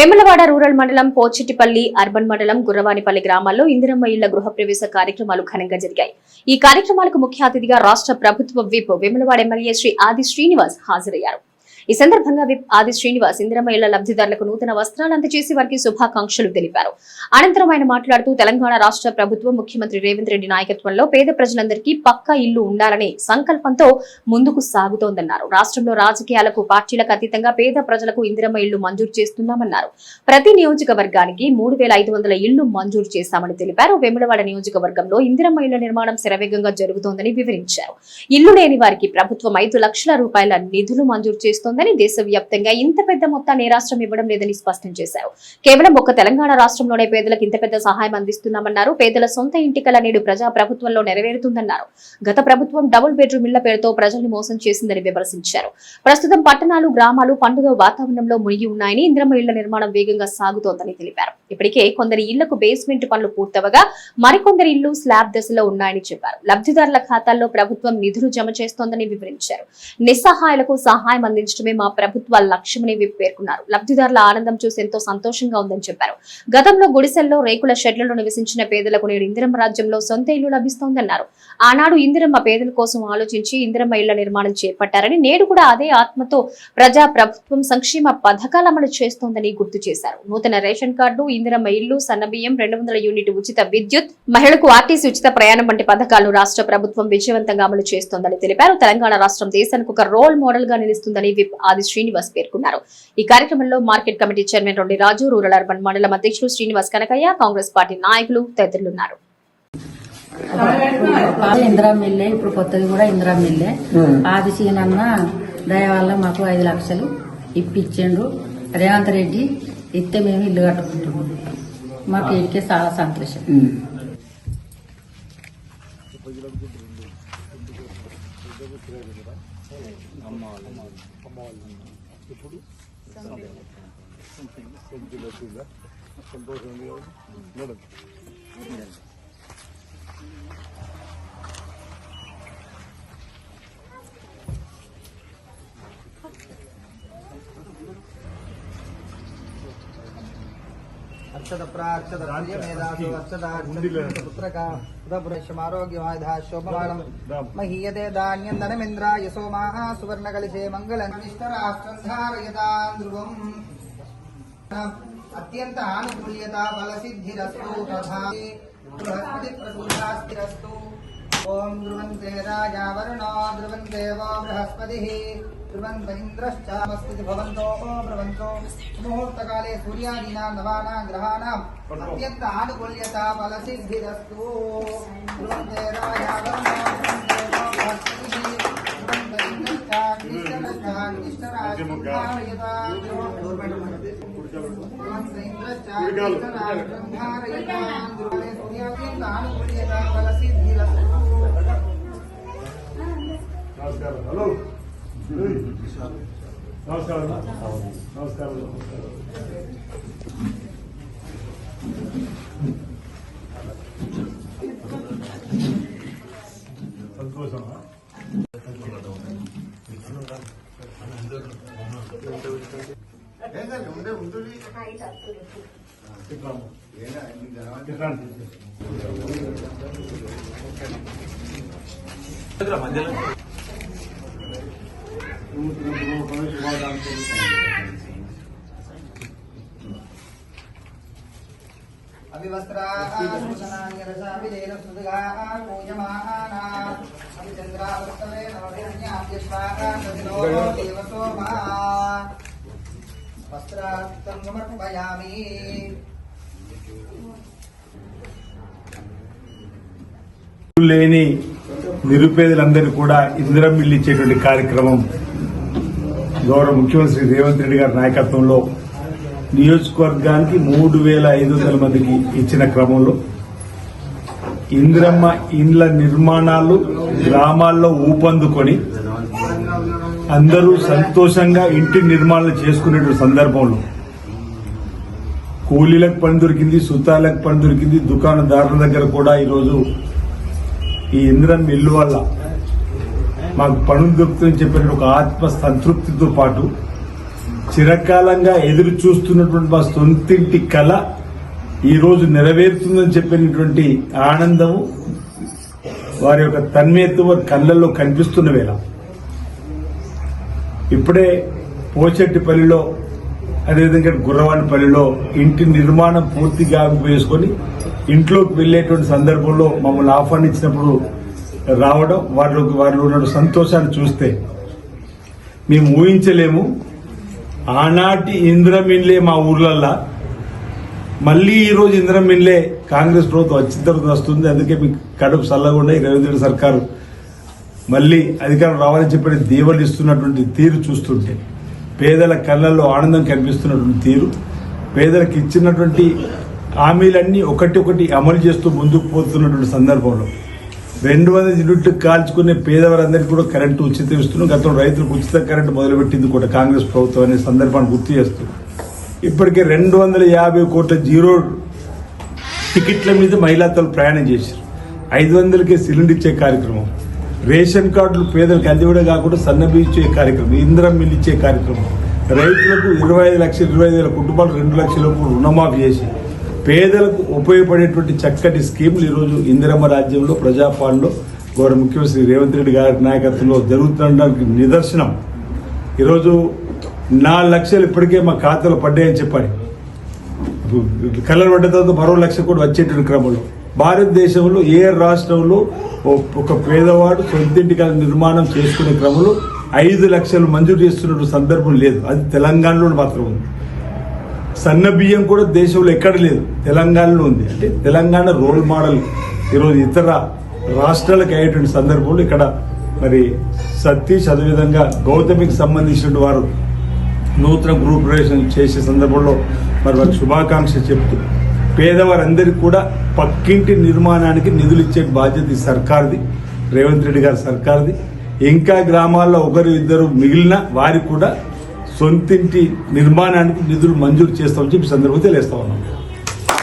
Vemulawada rural మండలం పోచిటిపల్లి urban మండలం గుర్రవాణిపల్లి గ్రామాల్లో ఇందిరమ్మ ఇళ్ళ గృహప్రవేశ కార్యక్రమాలు ఘనంగా జరిగాయి. ఈ కార్యక్రమాలకు ముఖ్య అతిథిగా రాష్ట్ర ప్రభుత్వ విప్ వేములవాడ ఎమ్మెల్యే శ్రీ ఆది శ్రీనివాస్ హాజరయ్యారు. ఈ సందర్భంగా విప్ ఆది శ్రీనివాస్ ఇందిరమ్మ ఇళ్ళ లబ్ధిదారులకు నూతన వస్త్రాలు అందజేసి వారికి శుభాకాంక్షలు తెలిపారు. అనంతరం ఆయన మాట్లాడుతూ తెలంగాణ రాష్ట్ర ప్రభుత్వం ముఖ్యమంత్రి రేవంత్ రెడ్డి నాయకత్వంలో పేద ప్రజలందరికీ పక్కా ఇల్లు ఉండాలనే సంకల్పంతో ముందుకు సాగుతోందన్నారు. రాష్ట్రంలో రాజకీయాలకు పార్టీలకు అతీతంగా పేద ప్రజలకు ఇందిరమ్మ ఇళ్ళు మంజూరు చేస్తున్నామన్నారు. ప్రతి నియోజకవర్గానికి మూడు వేల ఐదు వందల ఇళ్ళు మంజూరు చేశామని తెలిపారు. వెములవాడ నియోజకవర్గంలో ఇందిరమ్మ ఇళ్ళ నిర్మాణం శరవేగంగా జరుగుతోందని వివరించారు. ఇల్లు లేని వారికి ప్రభుత్వం ఐదు లక్షల రూపాయల నిధులు మంజూరు చేస్తోందని దేశవ్యాప్తంగా ఇంత పెద్ద మొత్తాన్ని ఏ రాష్ట్రం ఇవ్వడం లేదని స్పష్టం చేశారు. కేవలం ఒక్క తెలంగాణ రాష్ట్రంలోనే పేదలకు ఇంత పెద్ద సహాయం అందిస్తున్నామన్నారు. పేదల సొంత ఇంటికల నేడు ప్రజా ప్రభుత్వంలో నెరవేరుతుందన్నారు. గత ప్రభుత్వం డబుల్ బెడ్రూమ్ ఇళ్ళ పేరుతో ప్రజల్ని మోసం చేసిందని విమర్శించారు. ప్రస్తుతం పట్టణాలు గ్రామాలు పండుగ వాతావరణంలో మునిగి ఉన్నాయని ఇంద్రమ్మ ఇళ్ళ నిర్మాణం వేగంగా సాగుతోందని తెలిపారు. ఇప్పటికే కొందరి ఇళ్ళకు బేస్మెంట్ పనులు పూర్తవగా మరికొందరి ఇళ్ళు స్లాబ్ దశలో ఉన్నాయని చెప్పారు. లబ్ధిదారుల ఖాతాల్లో ప్రభుత్వం నిధులు జమ చేస్తోందని వివరించారు. నిస్సహాయాలకు సహాయం అందించడమే మా ప్రభుత్వ లక్ష్యమని పేర్కొన్నారు. లబ్ధిదారుల ఆనందం చూసి ఎంతో సంతోషంగా ఉందని చెప్పారు. గతంలో గుడిసెల్లో రేకుల షెడ్లలో నివసించిన పేదలకు నేడు ఇందిరమ్మ రాజ్యంలో సొంత ఇల్లు లభిస్తోందన్నారు. ఆనాడు ఇందిరమ్మ పేదల కోసం ఆలోచించి ఇందిరమ్మ ఇళ్ళ నిర్మాణం చేపట్టారని నేడు కూడా అదే ఆత్మతో ప్రజా ప్రభుత్వం సంక్షేమ పథకాలు అమలు చేస్తోందని గుర్తు చేశారు. నూతన రేషన్ కార్డు ఇందిరమ్మ ఇల్లు సన్నబియ్యం రెండు వందల యూనిట్ ఉచిత విద్యుత్ మహిళలకు ఆర్టీసీ ఉచిత ప్రయాణం వంటి పథకాలను రాష్ట్ర ప్రభుత్వం విజయవంతంగా అమలు చేస్తోందని తెలిపారు. తెలంగాణ రాష్ట్రం దేశానికి ఒక రోల్ మోడల్గా నిలుస్తుందని విప్ ఆది శ్రీనివాస్ పేర్కొన్నారు. ఈ కార్యక్రమంలో market committee chairman Rondi Raju rural urban మండలం అధ్యక్షులు శ్రీనివాస్ కనకయ్య కాంగ్రెస్ పార్టీ నాయకులు తదితరులున్నారు. ఇందిరా మిల్లే ఇప్పుడు కొత్తది కూడా ఇందిరా మిల్లే. ఆది సీనన్న దయ వల్ల మాకు ఐదు లక్షలు ఇప్పించిండు. రేవంత్ రెడ్డి ఇస్తే మేము ఇల్లు కట్టుకుంటున్నాం. మాకు వీటికే చాలా సంతోషం. ప్రాక్షత రాజ్య మేధాసు అక్షత పుత్రక ఉదపురమారోగ్యమాధ శోభమానం మహీయతే ధాన్యం ధనమింద్రాయ సోమాః సువర్ణ కలిశే మంగళం ధ్రువం అత్యంత ఆనుకూల్యత బల సిద్ధిరస్తు తథా బృహస్పతి ప్రసూతాస్తిరస్తు ఓం ధ్రువంతే రాజా వరుణో ధ్రువందేవో బృహస్పతిः ధ్రువంత ఇంద్రశ్చామస్తి భవంతో భ్రవంతో ముహూర్తకాలే సూర్యాదీనాं నవానాं గ్రహాణాం అత్యంత ఆనుకూల్యత బల సిద్ధిరస్తు ధ్రువంతే రాజా వరుణో ధ్రువందేవో బృహస్పతిः ధ్రువంత నమస్కారం. నమస్కారం సంతోషమా అవివస్త్రాసూచనాన్యరసావిజేన సుదుగాః పూజమానా అవిచంద్రావృత్తమే నవహిరణ్యాభ్యశ్వాకాశదినో లేని నిరుపేదలందరూ కూడా ఇందిరం మిల్లు ఇచ్చేటువంటి కార్యక్రమం గౌరవ ముఖ్యమంత్రి రేవంత్ రెడ్డి గారి నాయకత్వంలో నియోజకవర్గానికి మూడు వేల ఐదు వందల మందికి ఇచ్చిన క్రమంలో ఇందిరమ్మ ఇండ్ల నిర్మాణాలు గ్రామాల్లో ఊపందుకొని అందరూ సంతోషంగా ఇంటి నిర్మాణాలు చేసుకునే సందర్భంలో కూలీలకు పని దొరికింది సుతాలకు పని దొరికింది దుకాణదారుల దగ్గర కూడా ఈరోజు ఈ ఇంద్రం ఇల్లు వల్ల మాకు పనులు దొరుకుతుందని చెప్పిన ఒక ఆత్మ సంతృప్తితో పాటు చిరకాలంగా ఎదురు చూస్తున్నటువంటి మా సొంతింటి కళ ఈరోజు నెరవేరుతుందని చెప్పినటువంటి ఆనందము వారి యొక్క తన్మయత్వం కళ్ళల్లో కనిపిస్తున్న వేళ. ఇప్పుడే పోచెట్టిపల్లిలో అదేవిధంగా గుర్రవాణిపల్లిలో ఇంటి నిర్మాణం పూర్తిగా వేసుకొని ఇంట్లోకి వెళ్ళేటువంటి సందర్భంలో మమ్మల్ని ఆహ్వానించినప్పుడు రావడం వాళ్ళు వారిలో ఉన్న సంతోషాన్ని చూస్తే మేము ఊహించలేము. ఆనాటి ఇంద్రమిన్లే మా ఊర్లల్లా. మళ్ళీ ఈరోజు ఇంద్రమిన్లే కాంగ్రెస్ ప్రభుత్వం వచ్చిన తర్వాత వస్తుంది. అందుకే మీకు కడుపు చల్లకుండా ఈ రేవంత్ రెడ్డి సర్కారు. మళ్ళీ అధికారం రావాలని చెప్పి దీవెనలు ఇస్తున్నటువంటి తీరు చూస్తుంటే పేదల కళ్ళల్లో ఆనందం కనిపిస్తున్నటువంటి తీరు పేదలకు ఇచ్చినటువంటి హామీలన్నీ ఒకటి ఒకటి అమలు చేస్తూ ముందుకు పోతున్నటువంటి సందర్భంలో రెండు వందల యూనిట్లు కాల్చుకునే పేదవారందరికీ కూడా కరెంటు ఉచితం ఇస్తున్నాం. గతంలో రైతులకు ఉచిత కరెంటు మొదలుపెట్టింది కూడా కాంగ్రెస్ ప్రభుత్వం అనే సందర్భాన్ని గుర్తు చేస్తూ. ఇప్పటికే రెండు వందల యాభై కోట్ల జీరో టికెట్ల మీద మహిళాతలు ప్రయాణం చేశారు. ఐదు వందలకే సిలిండర్ ఇచ్చే కార్యక్రమం. రేషన్ కార్డులు పేదలకు అందివ్వడం కాకుండా సన్నబి ఇచ్చే కార్యక్రమం. ఇంద్రం మిల్ ఇచ్చే కార్యక్రమం. రైతులకు ఇరవై ఐదు లక్షలు ఇరవై ఐదు వేల కుటుంబాలు రెండు లక్షల రుణమాఫీ చేసి పేదలకు ఉపయోగపడేటువంటి చక్కటి స్కీములు ఈరోజు ఇందిరమ్మ రాజ్యంలో ప్రజాపాలనలో గౌరవ ముఖ్యమంత్రి రేవంత్ రెడ్డి గారి నాయకత్వంలో జరుగుతుండడానికి నిదర్శనం. ఈరోజు నాలుగు లక్షలు ఇప్పటికే మా ఖాతాలో పడ్డాయని చెప్పాలి. కళ్ళలు పడ్డ తర్వాత మరో లక్ష కూడా వచ్చేటువంటి క్రమంలో. భారతదేశంలో ఏ రాష్ట్రంలో ఒక పేదవాడు సొంతింటి నిర్మాణం చేసుకునే క్రమంలో ఐదు లక్షలు మంజూరు చేస్తున్న సందర్భం లేదు. అది తెలంగాణలో మాత్రం ఉంది. సన్న బియ్యం కూడా దేశంలో ఎక్కడ లేదు. తెలంగాణలో ఉంది. అంటే తెలంగాణ రోల్ మోడల్. ఈరోజు ఇతర రాష్ట్రాలకు అయ్యేటువంటి సందర్భంలో ఇక్కడ మరి సతీష్ అదేవిధంగా గౌతమికి సంబంధించిన వారు నూతన గ్రూప్ ప్రవేశం చేసే సందర్భంలో మరి వారికి శుభాకాంక్ష చెప్తూ పేదవారందరికీ కూడా పక్కింటి నిర్మాణానికి నిధులు ఇచ్చే బాధ్యత ఈ సర్కార్ది. రేవంత్ రెడ్డి గారి సర్కార్ది. ఇంకా గ్రామాల్లో ఒకరు ఇద్దరు మిగిలిన వారికి కూడా సొంతింటి నిర్మాణానికి నిధులు మంజూరు చేస్తామని చెప్పి సందర్భం సందర్భంగా తెలియస్తా ఉన్నాం.